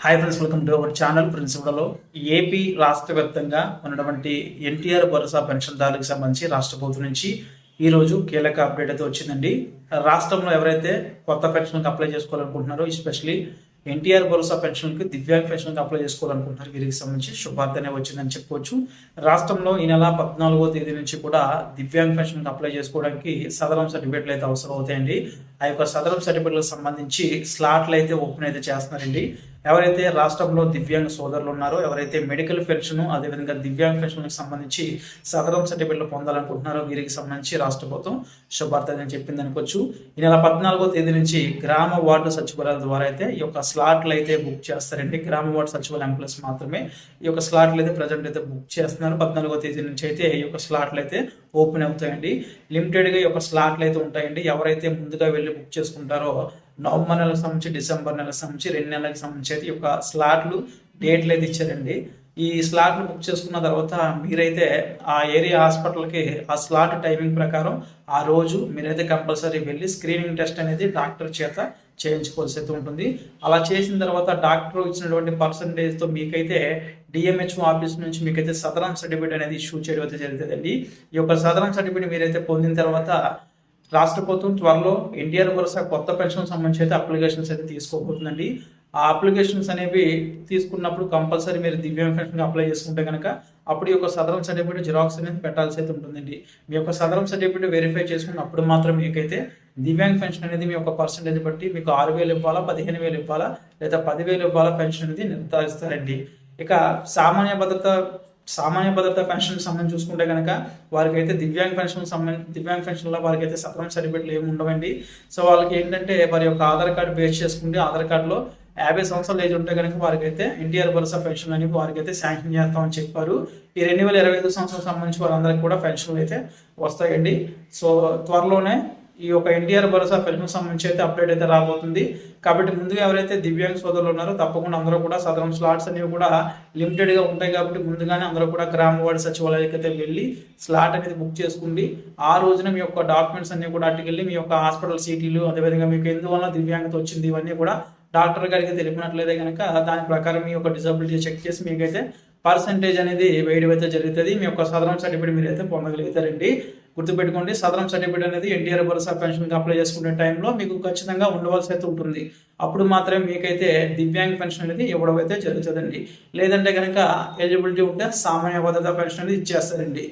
Hi friends welcome to our channel ప్రిన్సిపల్లో AP రాష్ట్ర వ్యాప్తంగా ఉన్నటువంటి ఎన్టీఆర్ భరోసా పెన్షన్దారులకు సంబంధించి రాష్ట్ర ప్రభుత్వం నుంచి ఈ రోజు కీలక అప్డేట్ అయితే వచ్చిందండి. రాష్ట్రంలో ఎవరైతే కొత్త పెన్షన్కి అప్లై చేసుకోవాలనుకుంటున్నారో ఎస్పెషలీ ఎన్టీఆర్ భరోసా పెన్షన్కి దివ్యాంగ్ పెన్షన్కి అప్లై చేసుకోవాలనుకుంటున్నారు వీరికి సంబంధించి శుభార్తనే వచ్చిందని చెప్పుకోవచ్చు రాష్ట్రంలో ఈ నెల పద్నాలుగో తేదీ నుంచి కూడా దివ్యాంగ్ పెన్షన్కి అప్లై చేసుకోవడానికి సదరం సర్టిఫికేట్లు అయితే అవసరం అవుతాయండి ఆ యొక్క సదరం సర్టిఫికేట్లకు సంబంధించి స్లాట్లు అయితే ఓపెన్ అయితే చేస్తున్నారండి. ఎవరైతే రాష్ట్రంలో దివ్యాంగ సోదరులు ఉన్నారో ఎవరైతే మెడికల్ పెన్షన్ అదేవిధంగా దివ్యాంగ పెన్షన్కి సంబంధించి సదరం సర్టిఫికేట్లు పొందాలనుకుంటున్నారో వీరికి సంబంధించి రాష్ట్ర ప్రభుత్వం శుభార్త అని చెప్పింది అనుకోవచ్చు. ఈ నెల పద్నాలుగో తేదీ నుంచి గ్రామ వార్డు సచివాలయాల ద్వారా అయితే ఈ యొక్క స్లాట్లు అయితే బుక్ చేస్తారండి. గ్రామ వార్డు సచివాలయం ప్లస్ మాత్రమే ఈ యొక్క స్లాట్లు అయితే ప్రజెంట్ అయితే బుక్ చేస్తున్నారు. పద్నాలుగో తేదీ నుంచి అయితే ఈ యొక్క స్లాట్లు అయితే ఓపెన్ అవుతాయండి. లిమిటెడ్గా ఈ యొక్క స్లాట్లు అయితే ఉంటాయండి. ఎవరైతే ముందుగా వెళ్ళి బుక్ చేసుకుంటారో నవంబర్ నెలకు సంబంధించి డిసెంబర్ నెలకు సంబంధించి రెండు నెలలకు సంబంధించి అయితే యొక్క స్లాట్లు డేట్లు అయితే ఇచ్చారండి. ఈ స్లాట్లు బుక్ చేసుకున్న తర్వాత మీరైతే ఆ ఏరియా హాస్పిటల్కి ఆ స్లాట్ టైమింగ్ ప్రకారం ఆ రోజు మీరైతే కంపల్సరీ వెళ్ళి స్క్రీనింగ్ టెస్ట్ అనేది డాక్టర్ చేత చేయించుకోవాల్సి అయితే ఉంటుంది. అలా చేసిన తర్వాత డాక్టర్ ఇచ్చినటువంటి పర్సంటేజ్తో మీకైతే డిఎంహెచ్ఓ ఆఫీస్ నుంచి మీకైతే సదరం సర్టిఫికేట్ అనేది ఇష్యూ చేయడం అయితే జరుగుతుందండి. ఈ యొక్క సదరం సర్టిఫికేట్ మీరైతే పొందిన తర్వాత రాష్ట్ర ప్రభుత్వం త్వరలో ఎన్టీఆర్ భరోసా కొత్త పెన్షన్ సంబంధించి అయితే అప్లికేషన్స్ అయితే తీసుకోబోతుందండి. ఆ అప్లికేషన్స్ అనేవి తీసుకున్నప్పుడు కంపల్సరీ మీరు దివ్యాంగ పెన్షన్ అప్లై చేసుకుంటే కనుక అప్పుడు ఈ యొక్క సదరం సర్టిఫికేట్ జిరాక్స్ అనేది పెట్టాల్సి అయితే ఉంటుందండి. మీ యొక్క సదరం సర్టిఫికేట్ వెరిఫై చేసుకున్నప్పుడు మాత్రం మీకైతే దివ్యాంగ పెన్షన్ అనేది మీ యొక్క పర్సంటేజ్ బట్టి మీకు ఆరు వేలు ఇవ్వాలా పదిహేను వేలు ఇవ్వాలా లేదా పదివేలు ఇవ్వాలా పెన్షన్ అనేది నిర్ధారిస్తారండి. ఇక సామాన్య భద్రత సామాన్య భద్రత పెన్షన్ సంబంధించి చూసుకుంటే కనుక వారికి అయితే దివ్యాంగ పెన్షన్ సంబంధించి దివ్యాంగ పెన్షన్లో వారికి అయితే సదరం సర్టిఫికేట్లు ఏమి ఉండవండి. సో వాళ్ళకి ఏంటంటే వారి యొక్క ఆధార్ కార్డు బేస్ చేసుకుంటే ఆధార్ కార్డులో యాభై సంవత్సరాలు ఏజ్ ఉంటే కనుక వారికి అయితే ఎన్టీఆర్ భరోసా పెన్షన్ అని వారికి అయితే శాంక్షన్ చేస్తామని చెప్పారు. ఈ రెండు వేల ఇరవై ఐదు సంవత్సరం సంబంధించి వారందరికీ కూడా పెన్షన్లు అయితే వస్తాయండి. సో త్వరలోనే ఈ యొక్క ఎన్టీఆర్ భరోసా ఫిల్మ్ సంబంధించి అయితే అప్డేట్ అయితే రాబోతుంది. కాబట్టి ముందుగా ఎవరైతే దివ్యాంగ సోదరులు ఉన్నారో తప్పకుండా అందరూ కూడా సదరం స్లాట్స్ అనేవి కూడా లిమిటెడ్గా ఉంటాయి కాబట్టి ముందుగానే అందరూ కూడా గ్రామ వార్డు సచివాలయానికి అయితే వెళ్ళి స్లాట్ అనేది బుక్ చేసుకుండి. ఆ రోజున మీ యొక్క డాక్యుమెంట్స్ అన్ని కూడా అట్టుకెళ్ళి మీ యొక్క హాస్పిటల్ సీటీలు అదేవిధంగా మీకు ఎందువల్ల దివ్యాంగత వచ్చింది ఇవన్నీ కూడా డాక్టర్ గారికి తెలిపినట్లయితే కనుక దాని ప్రకారం మీ యొక్క డిజబిలిటీ చెక్ చేసి మీకైతే పర్సంటేజ్ అనేది వేయడం అయితే జరుగుతుంది. మీ యొక్క సదరం సర్టిఫికేట్ మీరు అయితే పొందగలుగుతారండి. గుర్తుపెట్టుకోండి సదరం సర్టిఫికేట్ అనేది ఎన్టీఆర్ భరోసా పెన్షన్కి అప్లై చేసుకునే టైంలో మీకు ఖచ్చితంగా ఉండవలసి అయితే ఉంటుంది. అప్పుడు మాత్రమే మీకైతే దివ్యాంగ పెన్షన్ అనేది ఇవ్వడం అయితే జరుగుతుందండి. లేదంటే కనుక ఎలిజిబిలిటీ ఉంటే సామాన్య భద్రత పెన్షన్ అనేది ఇచ్చేస్తారండి.